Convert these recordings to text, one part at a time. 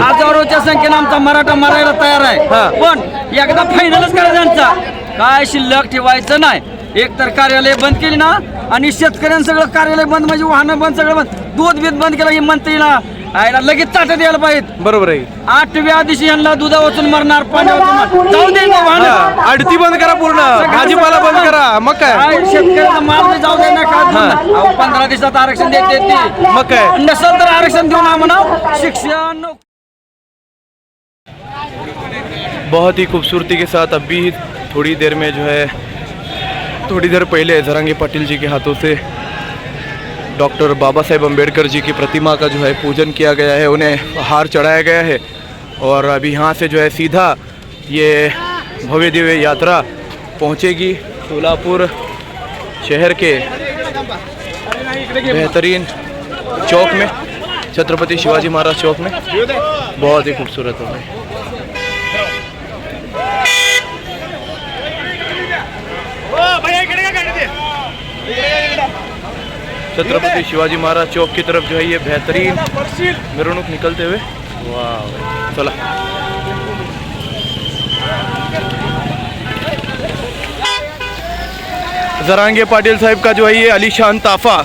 हजारोच्या संख्येनं आमचा मराठा मारायला तयार हा. आहे पण एकदा फायनलच करायचं त्यांचा. काय शिल्लक ठेवायचं नाही. एक तर कार्यालय बंद केली ना आणि शेतकऱ्यांचं सगळं कार्यालय बंद म्हणजे वाहनं बंद सगळं बंद. दूध बीत बंद केलं ही मंत्री ना आयला लगेच ताटत यायला पाहिजेत. बरोबर आहे. आठव्या दिवशी यांना दुधा वाचून मरणार पाणी वाचून मरणार. जाऊ दे ना वाहनं. आडती बंद करा पूर्ण. भाजीपाला बंद करा. मग काय? काय शेतकऱ्याचा माल बी जाऊ दे ना काय. अहो, पंधरा दिवसात आरक्षण देते ते मग काय? नसेल तर आरक्षण देऊन आम्हाला शिक्षण नोकरी बहुत ही खूबसूरती के साथ अभी थोड़ी देर में जो है, थोड़ी देर पहले जरांगे पाटिल जी के हाथों से डॉक्टर बाबा साहेब अंबेडकर जी की प्रतिमा का जो है पूजन किया गया है, उन्हें हार चढ़ाया गया है और अभी यहाँ से जो है सीधा ये भव्य दिव्य यात्रा पहुँचेगी सोलापुर शहर के बेहतरीन चौक में, छत्रपति शिवाजी महाराज चौक में। बहुत ही खूबसूरत हो गई छत्रपति शिवाजी महाराज चौक की तरफ़ जो है ये बेहतरीन मिरवणूक निकलते हुए। वाह चला। जरांगे पाटिल साहब का जो है ये अलीशान ताफा,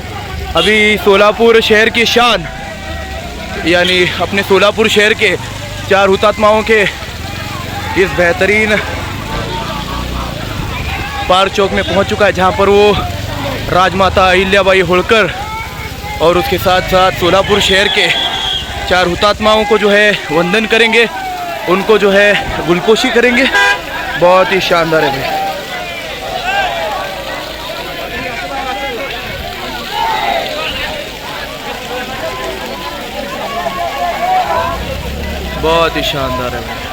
अभी सोलापुर शहर की शान, यानी अपने सोलापुर शहर के चार हुतात्माओं के इस बेहतरीन पार चौक में पहुँच चुका है, जहाँ पर वो राजमाता अहिल्याबाई होलकर और उसके साथ साथ सोलापुर शहर के चार हुतात्माओं को जो है वंदन करेंगे, उनको जो है गुलकोशी करेंगे। बहुत ही शानदार है भाई। बहुत ही शानदार है भाई।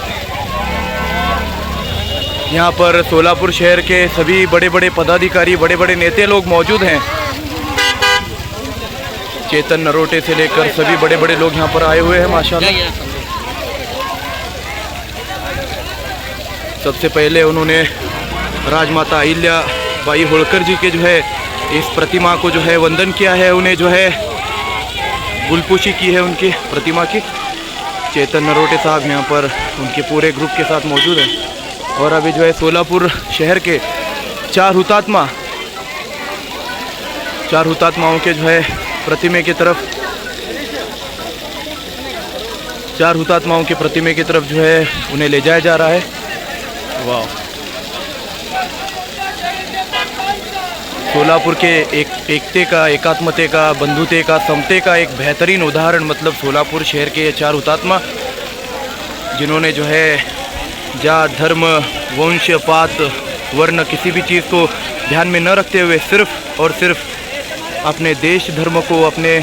यहाँ पर सोलापुर शहर के सभी बड़े बड़े पदाधिकारी बड़े बड़े नेते लोग मौजूद हैं। चेतन नरोटे से लेकर सभी बड़े बड़े लोग यहाँ पर आए हुए हैं माशाल्लाह। सबसे पहले उन्होंने राजमाता अहिल्या बाई होलकर जी के जो है इस प्रतिमा को जो है वंदन किया है उन्हें जो है गुलपोशी की है उनकी प्रतिमा की। चेतन नरोटे साहब यहाँ पर उनके पूरे ग्रुप के साथ मौजूद हैं। और अभी जो है सोलापुर शहर के चार हुतात्मा, चार हुतात्माओं के जो है प्रतिमे की तरफ़, चार हुतात्माओं के प्रतिमे की तरफ़ जो है उन्हें ले जाया जा रहा है। वाह। सोलापुर के एक, एकते का, एकात्मते का, बंधुते का, समते का एक बेहतरीन उदाहरण मतलब सोलापुर शहर के चार हुतात्मा, जिन्होंने जो है जात धर्म, वंश, पात, वर्ण किसी भी चीज़ को ध्यान में न रखते हुए सिर्फ़ और सिर्फ़ अपने देश धर्म को, अपने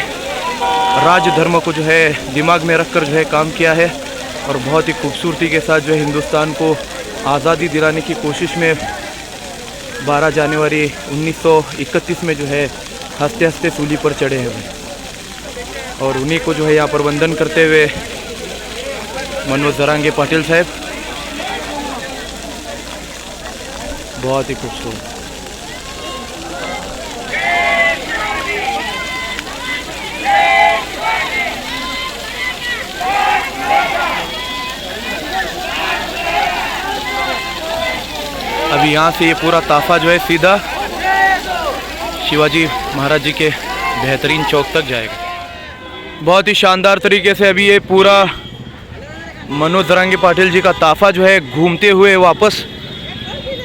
राज धर्म को जो है दिमाग में रखकर जो है काम किया है और बहुत ही खूबसूरती के साथ जो है हिंदुस्तान को आज़ादी दिलाने की कोशिश में 12 जनवरी 1931 में जो है हँसते हँसते सूली पर चढ़े हैं और उन्हीं को जो है यहाँ पर वंदन करते हुए मनोज जरांगे पाटिल साहब बहुत ही खूबसूरत। अभी यहाँ से ये पूरा ताफा जो है सीधा शिवाजी महाराज जी के बेहतरीन चौक तक जाएगा। बहुत ही शानदार तरीके से अभी ये पूरा मनोज दरांगे पाटिल जी का ताफा जो है घूमते हुए वापस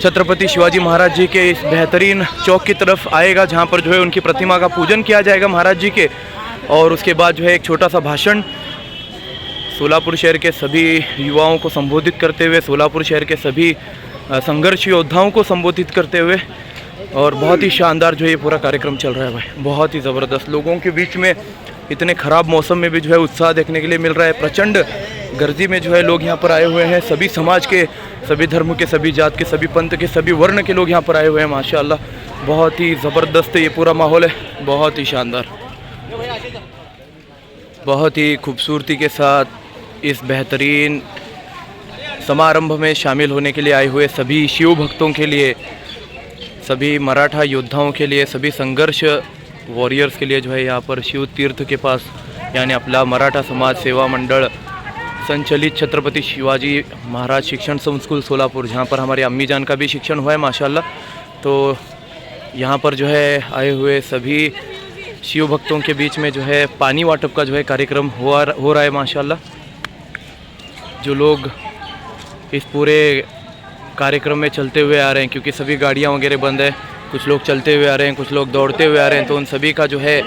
छत्रपति शिवाजी महाराज जी के इस बेहतरीन चौक की तरफ़ आएगा, जहाँ पर जो है उनकी प्रतिमा का पूजन किया जाएगा महाराज जी के। और उसके बाद जो है एक छोटा सा भाषण। सोलापुर शहर के सभी युवाओं को संबोधित करते हुए, सोलापुर शहर के सभी संघर्ष योद्धाओं को संबोधित करते हुए, और बहुत ही शानदार जो है ये पूरा कार्यक्रम चल रहा है भाई। बहुत ही ज़बरदस्त। लोगों के बीच में इतने ख़राब मौसम में भी जो है उत्साह देखने के लिए मिल रहा है। प्रचंड गर्जी में जो है लोग यहाँ पर आए हुए हैं। सभी समाज के, सभी धर्म के, सभी जात के, सभी पंथ के, सभी वर्ण के लोग यहाँ पर आए हुए हैं, माशाल्लाह। बहुत ही ज़बरदस्त ये पूरा माहौल है। बहुत ही शानदार। बहुत ही खूबसूरती के साथ इस बेहतरीन समारंभ में शामिल होने के लिए आए हुए सभी शिव भक्तों के लिए, सभी मराठा योद्धाओं के लिए, सभी संघर्ष वॉरियर्स के लिए जो है यहाँ पर शिव तीर्थ के पास, यानी आपला मराठा समाज सेवा मंडळ संचलित छत्रपति शिवाजी महाराज शिक्षण संस्कूल सोलापुर, जहाँ पर हमारे अम्मी जान का भी शिक्षण हुआ है, माशाल्लाह। तो यहाँ पर जो है आए हुए सभी शिव भक्तों के बीच में जो है पानी वाटप का जो है कार्यक्रम हुआ हो रहा है, माशाल्लाह। जो लोग इस पूरे कार्यक्रम में चलते हुए आ रहे हैं, क्योंकि सभी गाड़ियाँ वगैरह बंद है, कुछ लोग चलते हुए आ रहे हैं, कुछ लोग दौड़ते हुए आ रहे हैं तो उन सभी का जो है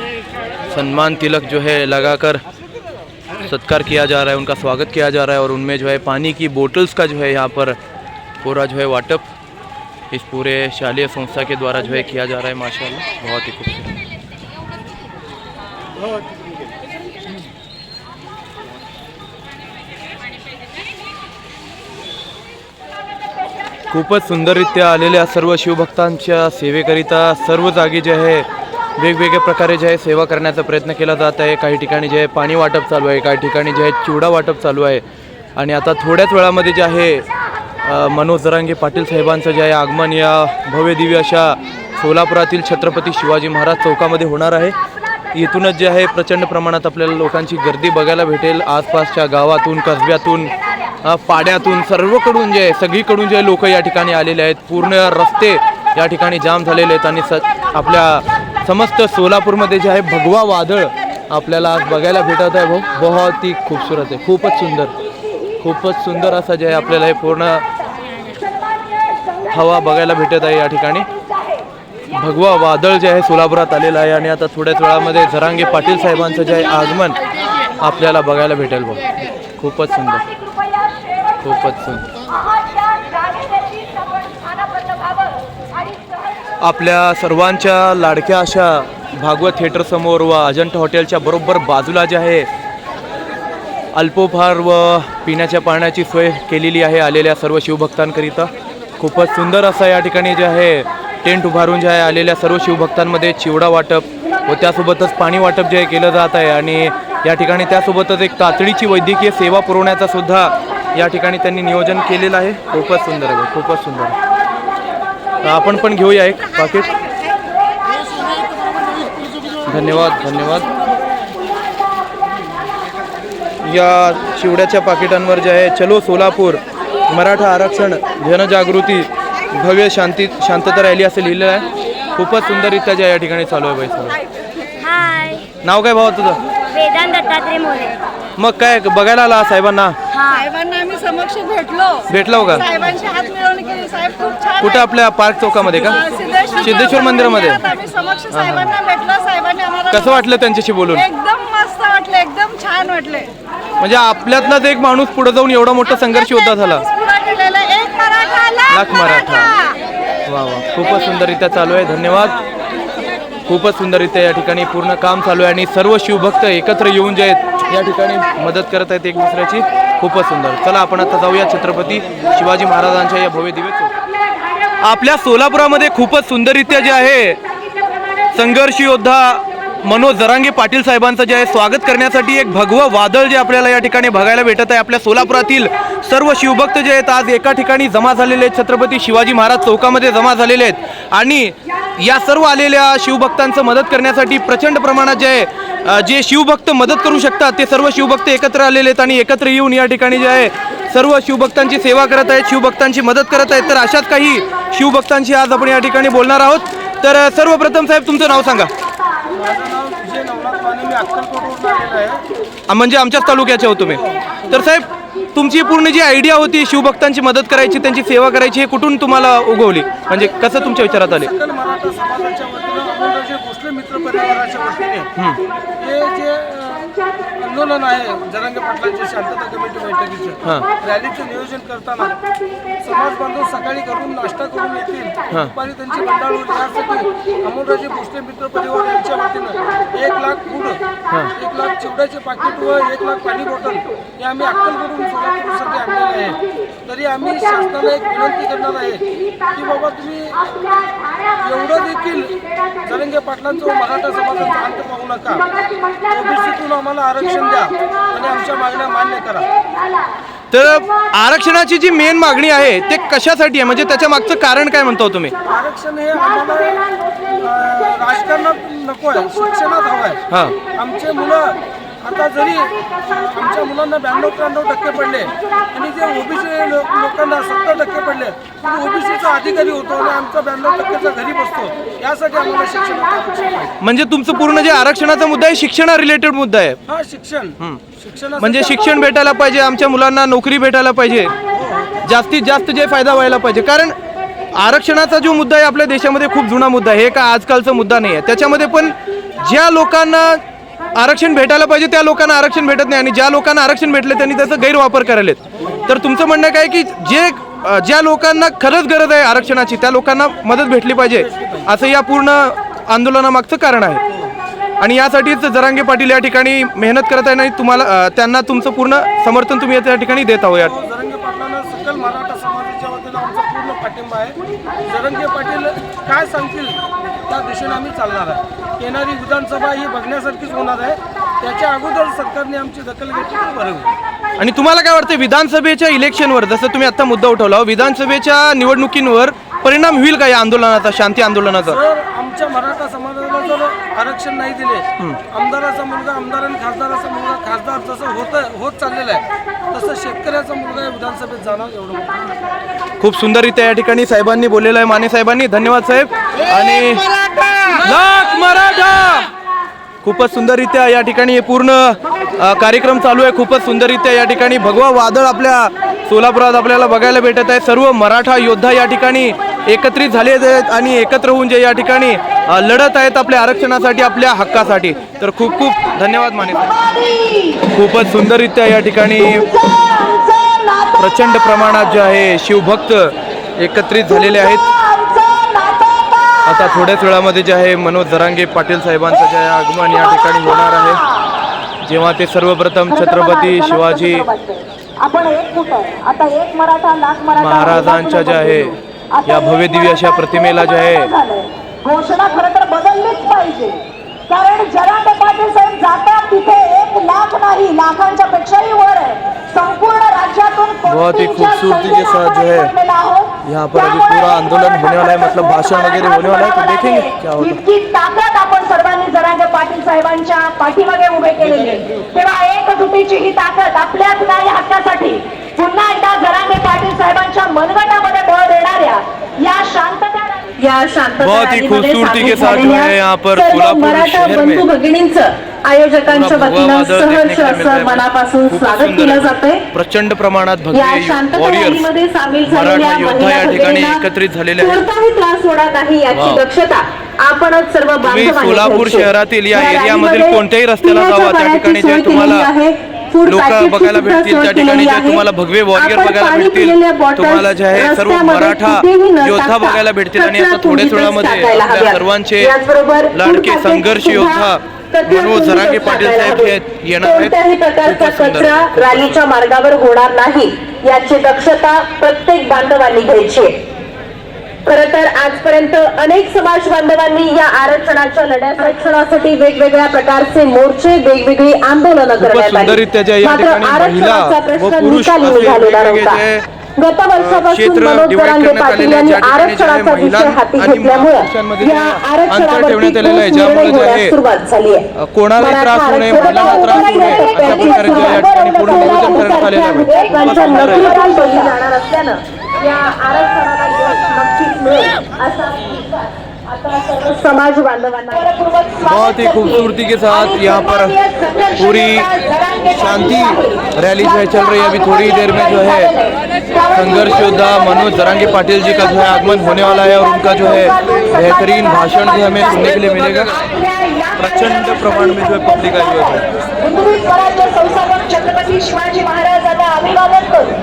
सम्मान तिलक जो है लगाकर सत्कार किया जा रहा है, उनका स्वागत किया जा रहा है और उनमें जो है पानी की बोटल्स का जो है यहाँ पर पूरा जो है वाटअप इस पूरे शालीय संस्था के द्वारा जो है किया जा रहा है, माशाल्लाह, बहुत ही खूबसूरत। खूपच सुंदररित्या आलेल्या सर्व शिवभक्तांच्या सेवेकरिता सर्व जागी जे आहे वेगवेगळ्या प्रकारे जे आहे सेवा करण्याचा प्रयत्न केला जात आहे. काही ठिकाणी जे आहे पाणी वाटप चालू आहे काही ठिकाणी जे आहे चिवडा वाटप चालू आहे. आणि आता थोड्याच वेळामध्ये जे आहे मनोज जरांगे पाटील साहेबांचं जे आहे आगमन या भव्य दिव्य अशा सोलापुरातील छत्रपती शिवाजी महाराज चौकामध्ये होणार आहे. इथूनच जे आहे प्रचंड प्रमाणात आपल्याला लोकांची गर्दी बघायला भेटेल. आसपासच्या गावातून कसब्यातून पाड्यातून सर्वकडून जे आहे सगळीकडून जे लोक या ठिकाणी आलेले आहेत. पूर्ण रस्ते या ठिकाणी जाम झालेले आहेत आणि स आपल्या समस्त सोलापूरमध्ये जे आहे भगवा वादळ आपल्याला आज बघायला भेटत आहे. भाऊ बहुत ही खूपसूरत आहे. खूपच सुंदर. खूपच सुंदर असं जे आहे आपल्याला हे पूर्ण हवा बघायला भेटत आहे या ठिकाणी. भगवा वादळ जे आहे सोलापुरात आलेलं आहे आणि आता थोड्याच वेळामध्ये झरांगे पाटील साहेबांचं जे आहे आगमन आपल्याला बघायला भेटेल. भाऊ खूपच सुंदर. खूपच सुंदर. आपल्या सर्वांच्या लाडक्या अशा भागवत थिएटरसमोर व अजंठा हॉटेलच्या बरोबर बाजूला जे आहे अल्पोपहार व पिण्याच्या पाण्याची सोय केलेली आहे आलेल्या सर्व शिवभक्तांकरिता. खूपच सुंदर असं या ठिकाणी जे आहे टेंट उभारून जे आहे आलेल्या सर्व शिवभक्तांमध्ये चिवडा वाटप व त्यासोबतच पाणी वाटप जे आहे केलं जात आहे आणि या ठिकाणी त्यासोबतच एक तातडीची वैद्यकीय सेवा पुरवण्याचा सुद्धा या ठिकाणी त्यांनी नियोजन केलेलं आहे. खूपच सुंदर आहे खूपच सुंदर आहे. आपण पण घेऊया एक पाकिट धन्यवाद धन्यवाद. या चिवड्याच्या पाकिटांवर जे आहे चलो सोलापूर मराठा आरक्षण जनजागृती भव्य शांती शांतता रॅली असं लिहिलेलं आहे. खूपच सुंदररित्या जे या ठिकाणी चालू आहे बाई हाय नाव काय भावा तुझं? वेदांत दत्तात्रय मोरे. मग काय बघायला आला साहेबांना? साहेबांना आम्ही समक्ष भेटलो. भेटला हो का? साहेबांची हात मिळवणी केली. साहेब खूप छान कुठं आपल्या पार्क चौकामध्ये का? सिद्धेश्वर मंदिरामध्ये. आम्ही समक्ष साहेबांना भेटलो. साहेबांनी आम्हाला कसं वाटलं त्यांच्याशी बोलून? एकदम मस्त वाटले. एकदम छान वाटले. म्हणजे आपल्यातलाच एक माणूस पुढे जाऊन एवढा मोठा संघर्ष योद्धा झाला. एक मराठा लाख मराठा. वा वा. खूपच सुंदररित्या चालू आहे. धन्यवाद. खूपच सुंदररित्या या ठिकाणी पूर्ण काम चालू आहे आणि सर्व शिवभक्त एकत्र येऊन जे आहेत या ठिकाणी मदत करत आहेत एक दुसऱ्याची. खूपच सुंदर. चला आपण आता जाऊया छत्रपती शिवाजी महाराजांच्या या भव्य दिव्य आपल्या सोलापुरामध्ये खूपच सुंदररित्या जे आहे संघर्ष योद्धा मनोज जरांगे पाटील साहेबांचं जे आहे स्वागत करण्यासाठी एक भगवं वादळ जे आपल्याला या ठिकाणी बघायला भेटत आहे. आपल्या सोलापुरातील सर्व शिवभक्त जे आहेत आज एका ठिकाणी जमा झालेले आहेत. छत्रपती शिवाजी महाराज चौकामध्ये जमा झालेले आहेत. आणि या सर्व आलेल्या शिवभक्तांचं मदत करण्यासाठी प्रचंड प्रमाणात जे आहे जे शिवभक्त मदत करू शकतात ते सर्व शिवभक्त एकत्र आलेले आहेत आणि एकत्र येऊन या ठिकाणी जे आहे सर्व शिवभक्तांची सेवा करत आहेत शिवभक्तांची मदत करत आहेत. तर अशाच काही शिवभक्तांशी आज आपण या ठिकाणी बोलणार आहोत. तर सर्वप्रथम साहेब तुमचं नाव सांगा. म्हणजे आमच्याच तालुक्याचे हो तुम्ही. तर साहेब तुमची पूर्ण जी आयडिया होती शिवभक्तांची मदत करायची त्यांची सेवा करायची हे कुठून तुम्हाला उगवली? म्हणजे कसं तुमच्या विचारात आले? भोसले मित्र परिवाराच्या वतीने हे जे आंदोलन आहे. जरांगे पाटलांचे शांतता कमिटी बैठकीचं. रॅलीचं नियोजन करताना समाज बांधव सकाळी करून नाश्ता करून येतील. दुपारी त्यांची मंडळ यासाठी अमोलराजे भोसले मित्र परिवार यांच्या वतीनं एक लाख फूड एक लाख चिवड्याचे पाकिट व एक लाख पाणी बॉटल हे आम्ही अक्कलकडून सोलापूरसाठी आणलेले आहे. तरी आम्ही शासनाला एक विनंती करणार आहे की बाबा तुम्ही एवढं देखील जरंगे पाटलांचं मराठा समाजाचा अंत पाहू नका. ओबीसीतून आम्हाला आरक्षण द्या आणि आमच्या मागण्या मान्य करा. तर आरक्षणाची जी मेन मागणी आहे ते कशासाठी आहे? म्हणजे त्याच्या मागचं कारण काय म्हणतो तुम्ही? आरक्षण हे आम्हाला राजकारणात नको आहे शिक्षणात हवं आहे. हां. आमचे मुलं आता जरी आमच्या मुलांना ब्याण्णव त्र्याण्णव टक्के पडले आणि जे ओबीसी लोकांना सत्तर टक्के पडले ओबीसीचा अधिकारी होतो आणि आमचा ब्याण्णव टक्केचा घरी बसतो यासाठी आम्हाला पाहिजे म्हणजे तुमचं पूर्ण जे आरक्षणाचा मुद्दा आहे शिक्षणा रिलेटेड मुद्दा आहे? हा शिक्षण. शिक्षण म्हणजे शिक्षण भेटायला पाहिजे आमच्या मुलांना नोकरी भेटायला पाहिजे. जास्तीत जास्त जे फायदा व्हायला पाहिजे. कारण आरक्षणाचा जो मुद्दा आहे आपल्या देशामध्ये खूप जुना मुद्दा आहे. हे का आजकालचा मुद्दा नाही आहे. त्याच्यामध्ये पण ज्या लोकांना आरक्षण भेटायला पाहिजे त्या लोकांना आरक्षण भेटत नाही आणि ज्या लोकांना आरक्षण भेटले त्यांनी त्याचा गैरवापर करायलेत. तर तुमचं म्हणणं काय की जे ज्या लोकांना खरंच गरज आहे आरक्षणाची त्या लोकांना मदत भेटली पाहिजे असं या पूर्ण आंदोलनामागचं कारण आहे. आणि यासाठीच जरांगे पाटील या ठिकाणी मेहनत करत आहे आणि तुम्हाला त्यांना तुमचं पूर्ण समर्थन तुम्ही या ठिकाणी देत आहोत. या पाटील काय सांगतील? दिशेने आम्ही चालणार आहे. येणारी विधानसभा ही बघण्यासारखीच होणार आहे. त्याच्या अगोदर सरकारने आमची दखल घेतली तर बरं होईल. आणि तुम्हाला काय वाटतं विधानसभेच्या इलेक्शनवर जसं तुम्ही आता मुद्दा उठवला विधानसभेच्या निवडणुकींवर परिणाम होईल का या आंदोलनाचा शांती आंदोलनाचा? आमच्या मराठा समाजाला जर आरक्षण नाही दिले. आमदाराचा मुलगा आमदार आणि खासदाराचा मुलगा खासदार जसं होत होत चाललेलं आहे तसं शेतकऱ्याचा मुलगा या विधानसभेत जाणार एवढं. खूप सुंदररित्या या ठिकाणी साहेबांनी बोललेलं आहे माने साहेबांनी. धन्यवाद साहेब. आणि लाख मराठा! खूपच सुंदररित्या या ठिकाणी हे पूर्ण कार्यक्रम चालू आहे. खूपच सुंदररित्या या ठिकाणी भगवा वादळ आपल्या सोलापुरात आपल्याला बघायला भेटत आहे. सर्व मराठा योद्धा या ठिकाणी एकत्रित झाले आहेत आणि एकत्र होऊन जे या ठिकाणी लढत आहेत आपल्या आरक्षणासाठी आपल्या हक्कासाठी. तर खूप खूप धन्यवाद माने साहेब. खूपच सुंदररित्या या ठिकाणी प्रचंड प्रमाणात जे आहे शिवभक्त एकत्रित झालेले आहेत. आता थोड्याच वेळामध्ये जे आहे मनोज जरांगे पाटील साहेबांचं जे आहे आगमन या ठिकाणी होणार आहे. जेव्हा ते सर्वप्रथम छत्रपती शिवाजी आपण एक कुठं? आता एक मराठा लाख मराठा महाराजांच्या ज्या आहे या भव्य दिव्य अशा प्रतिमेला जे आहे. घोषणा खरं तर बदललीच पाहिजे कारण जराटे पाटील साहेब जातात तिथे एक लाख नाही लाखांच्या पेक्षाही वर आहे संपूर्ण राज्यातून बहुत ही खूबसूरती के साथ जो है. यहाँ पर अभी पूरा आंदोलन होने वाला है, मतलब भाषण वगैरह होने वाला है, तो देखेंगे क्या होता है। इतकी ताकद आपण सर्वांनी जरांगे पाटील साहेबांच्या पाठीमागे उभे केलेली. तेव्हा एकजुटीची ही ताकद आपल्याच न्याय हक्कासाठी पुन्हा एकदा जरांगे पाटील साहेबांच्या मनगटामध्ये बळ देणाऱ्या या शांतता या ही है झालेल्या मराठा बंधू भगिनींचं आयोजकांच्या वतीनं सहर्ष असं है। मनापासून स्वागत केलं. जातंय प्रचंड प्रमाणात या शांतता रॅलीमध्ये सामील झालेल्या योद्धा महिला या ठिकाणी भगिनींना एकत्रित झालेले आहेत कोणताही त्रास होणार नाही याची. दक्षता आपणच सर्व सोलापूर. शहरातील या एरियामधील कोणत्याही रस्त्याला जावा, त्या ठिकाणी तुम्हाला लोकं बघायला भेटतील, त्या ठिकाणी जे. तुम्हाला भगवे वॉरियर बघायला भेटतील, तुम्हाला जे आहे सर्व मराठा योद्धा बघायला भेटतील आणि आता थोड्याच वेळामध्ये आपल्या. सर्वांचे लाडके संघर्ष योद्धा मनोज पाटील साहेब. हे येणार आहेत. कचरा रॅलीच्या मार्गावर होणार नाही याची दक्षता प्रत्येक बांधवांनी घ्यायची आहे. खर तर आजपर्यंत अनेक समाज बांधवांनी या आरक्षणाच्या लढ्यात आरक्षणासाठी वेगवेगळ्या प्रकारचे मोर्चे वेगवेगळी आंदोलनं करण्यात आली. मात्र आरक्षणाचा प्रश्न निकाली निघालेला नव्हता. गत वर्षापासून मनोज जरांगे पाटील यांनी आरक्षणाचा विषय हाती घेतल्यामुळे या आरक्षणावरती निर्णय सुरुवात झाली आहे. जाणार असल्यानं या आरक्षणाला समाज बांधवांना बहुत ही खूबसूरती के साथ यहाँ पर पूरी शांति रैली जो है चल रही है। अभी थोड़ी देर में जो है संघर्ष योद्धा मनोज जरांगे पाटिल जी का जो है आगमन होने वाला है और उनका जो है बेहतरीन भाषण भी हमें सुनने के लिए मिलेगा। प्रचंड प्रमाण में जो है पब्लिक आई हुई है। छत्रपती शिवाजी महाराजांना अभिवादन करून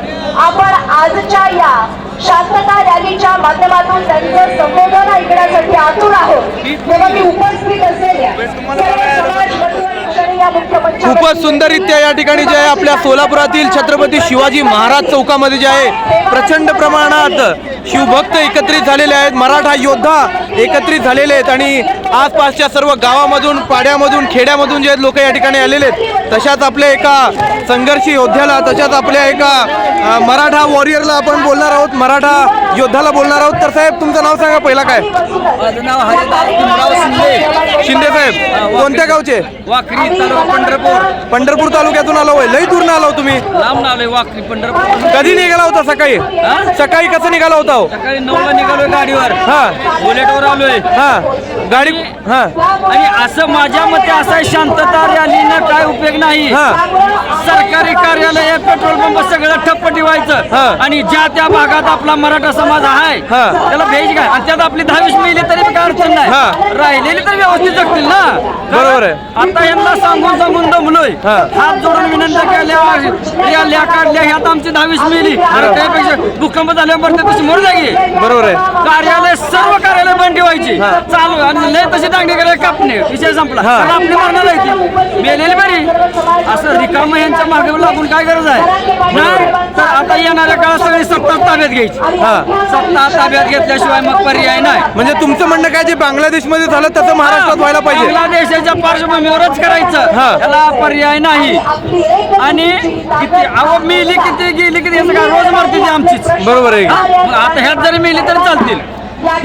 आपण आजच्या या शांतता रॅलीच्या माध्यमातून त्यांचं संबोधन ऐकण्यासाठी आतुर आहोत. तेव्हा मी उपस्थित असलेल्या मंचावर- खूपच सुंदररित्या या ठिकाणी जे आहे आपल्या सोलापुरातील छत्रपती शिवाजी महाराज चौकामध्ये जे आहे प्रचंड प्रमाणात शिवभक्त एकत्रित झालेले आहेत मराठा योद्धा एकत्रित झालेले आहेत आणि आसपासच्या सर्व गावामधून पाड्यामधून खेड्यामधून जे लोक या ठिकाणी आलेले आहेत. तशाच आपल्या एका संघर्षी योद्ध्याला तशाच आपल्या एका मराठा वॉरियरला आपण बोलणार आहोत मराठा योद्धाला बोलणार आहोत. तर साहेब तुमचं नाव सांगा पहिला काय? माझं नाव शिंदे. शिंदे साहेब कोणत्या गावचे? वाकरी तालुका पंढरपूर. पंढरपूर तालुक्यातून आलो होय. लई दूर आलो तुम्ही. लांब आलोय वाकरी पंढरपूर. कधी निघाला होता सकाळी? सकाळी कसं निघाला होता? हो? सकाळी नऊला निघालोय गाडीवर हा बुलेटवर आलोय हा गाडी हा आणि असं माझ्या मते असं शांतता रॅलीनं काय उपयोग नाही हा. सरकारी कार्यालय पेट्रोल पंप सगळं ठप्प हा. ठेवायचं आणि ज्या त्या भागात आपला मराठा समाज आहे हा. त्याला भेज काय आणि त्यात आपली दहावीस मिळली तरी बी काय अडचण हा. नाही राहिलेली तर व्यवस्थित जगतील ना बरोबर आहे. आता यांना सांगून सांगून दमलोय हा. हात जोडून विनंती केल्या या ल्या काढल्या ह्यात आमची दहावीस मिळली अरे त्यापेक्षा भूकंप झाल्यावर तशी मोर जागी. बरोबर आहे. कार्यालय सर्व कार्यालय बंद ठेवायची चालू आणि लय तशी दांडी करायला कापणे. विषय संपला. आपली मरणार आहे ती मेलेली बरी. असं रिकाम यांच्या मागे लागून काय गरज आहे? नाही तर आता येणाऱ्या काळात सगळी सत्ता ताब्यात घ्यायची. सत्ता ताब्यात घेतल्याशिवाय मग पर्याय नाही. म्हणजे तुमचं म्हणणं काय? जे बांगलादेशमध्ये झालं तसं महाराष्ट्रात व्हायला पाहिजे. बांगलादेशाच्या पार्श्वभूमीवरच करायचं. हा. त्याला पर्याय नाही. आणि किती अहो मिली किती गेली किती रोज मरते आमचीच. बरोबर आहे. आता ह्यात जरी मिळली तरी चालतील.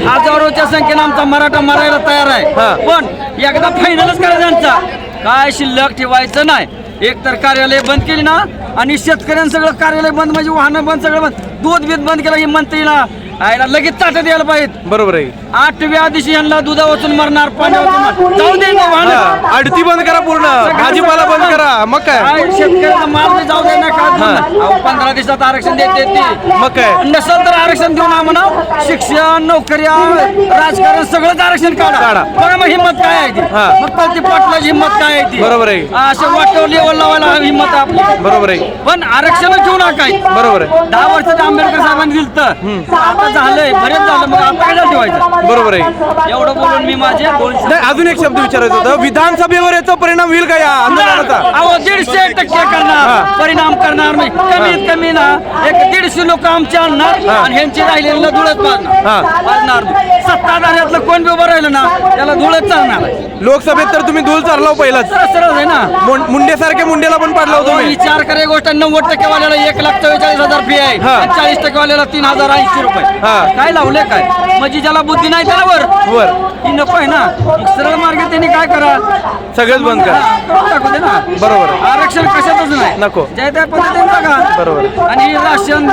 हजारोच्या संख्येनं आमचा मराठा मरायला तयार आहे. हा. पण एकदा फायनलच करायचा त्यांचा. काय शिल्लक ठेवायचं नाही. एक तर कार्यालय बंद केली ना आणि शेतकऱ्यांनी सगळं कार्यालय बंद म्हणजे वाहनं बंद सगळं बंद. दूध बीत बंद केलं ही मंत्रीला आयला लगेच ताटत द्यायला पाहिजे बरोबर आहे. आठव्या दिवशी यांना दुधा वाचून मरणार. पाणी वाचून. जाऊ दे ना वाहनं. हा, आडती बंद करा पूर्ण. भाजीपाला बंद करा. मग काय? काय शेतकऱ्याचा माल जाऊ दे ना. अहो, पंधरा दिवसात आरक्षण देते ते. मग काय? नसेल तर आरक्षण देऊ ना म्हणा. शिक्षण नोकऱ्या राजकारण सगळंच आरक्षण काढा. काढा. बघा मग हिंमत काय आहे ती? हा. मग कळते पाटलाची हिंमत काय आहे ती? बरोबर आहे. अशा वाटव लेवल लावायला हिंमत आहे आपली. बरोबर आहे. पण आरक्षण ठेवू नका बरोबर आहे. दहा वर्षात आंबेडकर साहेबांनी दिलं आता झालंय बरेच झालं मग आता काय ठेवायचं. बरोबर आहे. एवढं बोलून मी माझे दोन नाही अजून एक शब्द विचारायचं होतं. विधानसभेवर याचा परिणाम होईल का या आंदोलनाचा? अहो दीडशे टक्के करणार. परिणाम करणार नाही कमीत कमी ना एक दीडशे लोक आमचे आणणार आणि ह्यांची राहिलेलं धुळत हा. पाजणार सत्ताधाऱ्यातलं कोण बी उभं राहिलं ना त्याला धुळत चालणार. लोकसभेत तर तुम्ही धूल चालला हो पहिलाच. सरळ सरळ आहे ना. मुं- मुंडेसारख्या मुंडेला पण पाडला होतो मी विचार करे गोष्ट नव्वद टक्के वाल्याला एक लाख चव्वेचाळीस हजार फी आहे. हा. चाळीस टक्के वाल्याला तीन हजार ऐंशी रुपये. हा. काय लावले काय? म्हणजे ज्याला बुद्धी नाही त्याला वर. वर. ही नको आहे ना. मग सरळ मार्ग त्यांनी काय करा? सगळंच बंद करा. हा, करून टाकू दे ना. बरोबर. आरक्षण कशातच नाही. नको. ज्या त्या पद्धतीने बघा. बरोबर. आणि राशन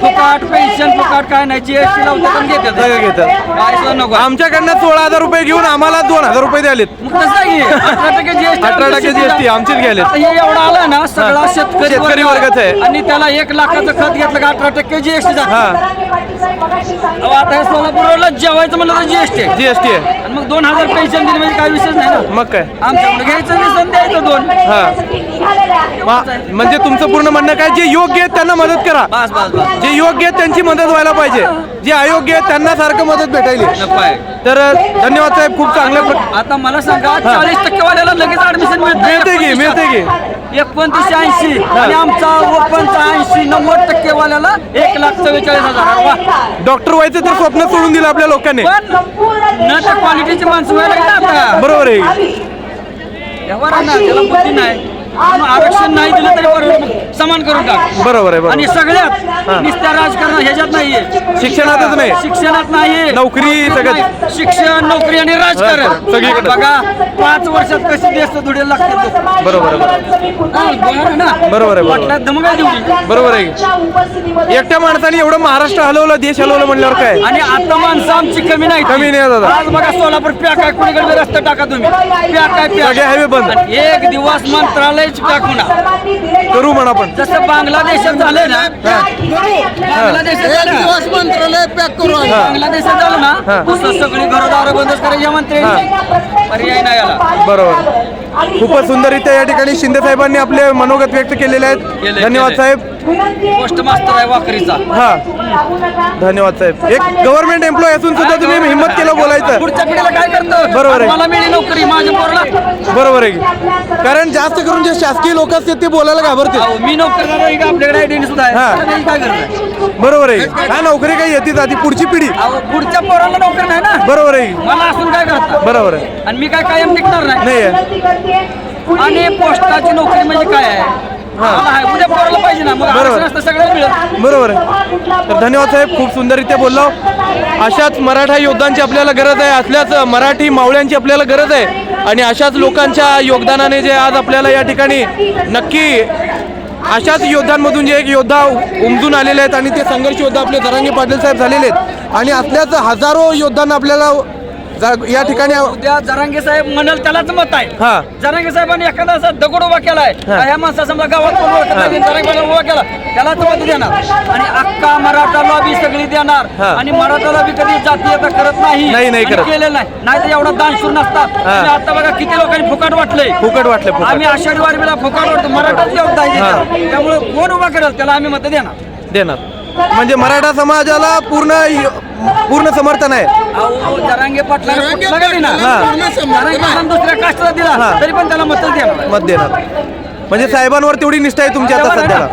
फुकाट पेन्शन फुकाट काय नाही. जीएसटी लावतात आणि घेतात. सगळं घेतात. काय सुद्धा नको. आमच्याकडनं सोळा हजार रुपये घेऊन आम्हाला दोन हजार रुपये द्यालेत. मग कसं आहे अठरा टक्के जीएसटी 18% GST आमचीच घ्यायलेत. आता हे एवढं आलं ना सगळा शेतकरी शेतकरी वर्गच आहे. आणि त्याला एक लाखाचं खत घेतलं का अठरा टक्के जीएसटी हा. आता हे सोलापूर रोडला जेवायचं म्हणलं तर जीएसटी जीएसटी आहे. आणि मग दोन हजार पेन्शन दिली म्हणजे काय विषयच नाही ना? मग काय? आमच्याकडे घ्यायचं व्यसन द्यायचं दोन. हा. म्हणजे तुमचं पूर्ण म्हणणं काय? जे योग्य आहेत त्यांना मदत करा. बस बस बस. जे योग्य आहेत त्यांची मदत व्हायला पाहिजे. जे अयोग्य आहेत त्यांना सारखं मदत भेटायली. आहे. तर धन्यवाद साहेब. खूप चांगल्या प्रक- आता मला सांगा चाळीस टक्के वाल्याला लगेच ऍडमिशन मिळते की? मिळते की. एकोणतीसशे ऐंशी. आणि आमचा ओपनचा ऐंशी नव्वद टक्के वाल्याला एक लाख चव्वेचाळीस हजार. वा. डॉक्टर व्हायचं तर स्वप्न सोडून दिलं आपल्या लोकांनी. पण न त्या क्वालिटीची माणसं व्हायला लागली आता बरोबर आहे. व्यवहार आहे ना त्याला बुद्धी नाही. मग आरक्षण नाही दिलं तरी बरोबर मग समान करून टाक. बरोबर आहे आणि बरोबर सगळ्यात नुसत्या राजकारण ह्याच्यात नाहीये. शिक्षणातच नाही. शिक्षणात नाही नोकरी सगळ्यात. नाही. शिक्षण नोकरी आणि राजकारण. सगळीकडे. बघा पाच वर्षात कशी देश धुडे लागतात बरोबर आहे, बरोबर. बरोबर आहे बरोबर आहे, धमक. बरोबर एकट्या माणसाने एवढं महाराष्ट्र हलवलं देश हलवलं म्हणल्यावर काय? आणि आता माणसं आमची कमी नाही. कमी नाही दादा. आज बघा सोलापूर पॅक आहे कुणीकडे रस्ता टाका तुम्ही. पॅक आहे सगळे पॅक हायवे बंद. आणि एक दिवस मंत्रालयच पॅक होणार करू म्हणा आपण. जसं बांगलादेशात ना? झालं? ना? मंत्रालय पॅक करू बांगलादेशात झालं हा. ना तसं सगळी घरदार बंदच करायची या मंत्र्यांची पर्याय नाही याला बरोबर. खूपच सुंदररित्या या ठिकाणी शिंदे साहेबांनी आपले मनोगत व्यक्त केलेले आहेत. केले, धन्यवाद. साहेब. पोस्ट मास्तर आहे वाकरीचा. हा. धन्यवाद साहेब. एक गव्हर्नमेंट एम्प्लॉय असून सुद्धा तुम्ही हिंमत केलं बोलायचं. पुढच्या पिढीला काय करतो? बरोबर आहे. मला मिळेल नोकरी माझ्या पोराला. बरोबर आहे? कारण जास्त करून जे शासकीय लोक असतात ते बोलायला घाबरतील. अहो, मी नोकरी करणार आहे का आपल्याकडे आयडेंटिटी सुद्धा आहे. हा. तर मी काय करणार बरोबर आहे हा नोकरी काही येते आधी पुढची पिढी. अहो पुढच्या पोराला नोकरी नाही ना? बरोबर आहे मला असून काय करता? बरोबर आहे. आणि मी काय कायम टिकणार नाही? नाही आहे. आणि पोस्टाची नोकरी म्हणजे काय आहे? उद्या पोराला पाहिजे ना मग बरोबर. आरक्षण असतं सगळ्याला मिळेल. बरोबर. आहे तर धन्यवाद साहेब खूप सुंदररित्या बोललो. अशाच मराठा योद्धांची आपल्याला गरज आहे असल्याच मराठी मावळ्यांची आपल्याला गरज आहे. आणि अशाच लोकांच्या योगदानाने जे आज आपल्याला या ठिकाणी नक्की अशाच योद्धांमधून जे एक योद्धा उमजून आलेले आहेत आणि ते संघर्ष योद्धा आपले दरांगे पाटील साहेब झालेले आहेत. आणि असल्याच हजारो योद्धांना आपल्याला जा- या ठिकाणी उद्या जरांगे साहेब म्हणाल त्यालाच मत आहे. हा. जरांगे साहेबांनी एखादा असा दगड उभा केलाय हा. ह्या माणसा समजा गावात कोण ओळखत नाही, जरांगे पाटलांनी उभा केला त्यालाच मत देणार. आणि अख्खा मराठा लॉबी सगळी देणार. हा. आणि मराठा लॉबी कधी जातीयता करत नाही. नाही, नाही आणि करत. केलेलं नाही. नाही तर एवढा दानशूर नसतात हा. आता बघा किती लोकांनी फुकाट वाटलंय. फुकट वाटलं फुकट. आम्ही आषाढी वारबीला फुकाट वाटतो. मराठाच आहे. त्याच्यात. त्यामुळे कोण उभा करेल त्याला आम्ही मत देणार. देणार. म्हणजे मराठा समाजाला पूर्ण पूर्ण समर्थन आहे. अहो जरांगे पाटला कुठला का दिना हा. जरांगे पाटलांनी दुसऱ्या कास्टला दिला हा. तरी पण त्याला मतच देणार. मत देणार. म्हणजे साहेबांवर तेवढी निष्ठा आहे तुमची आता सध्याला.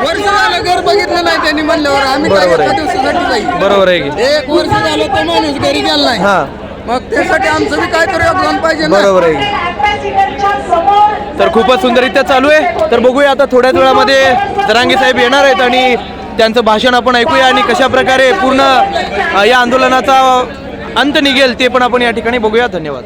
वर्ष झालं घर बघितलं नाही त्यांनी म्हणल्यावर आम्ही काय बरोबर आहे. एका दिवसासाठी जाईल बरोबर आहे की? एक वर्ष झालं तो माणूस घरी गेला नाही. हा. मग त्यासाठी आमचं बी काहीतरी योगदान पाहिजे ना. बरोबर आहे की. तर खूपच सुंदररित्या चालू आहे. तर बघूया आता थोड्याच वेळामध्ये जरांगे साहेब येणार आहेत आणि त्यांचं भाषण आपण ऐकूया आणि कशा प्रकारे पूर्ण या आंदोलनाचा अंत निघेल ते पण आपण या ठिकाणी बघूया. धन्यवाद.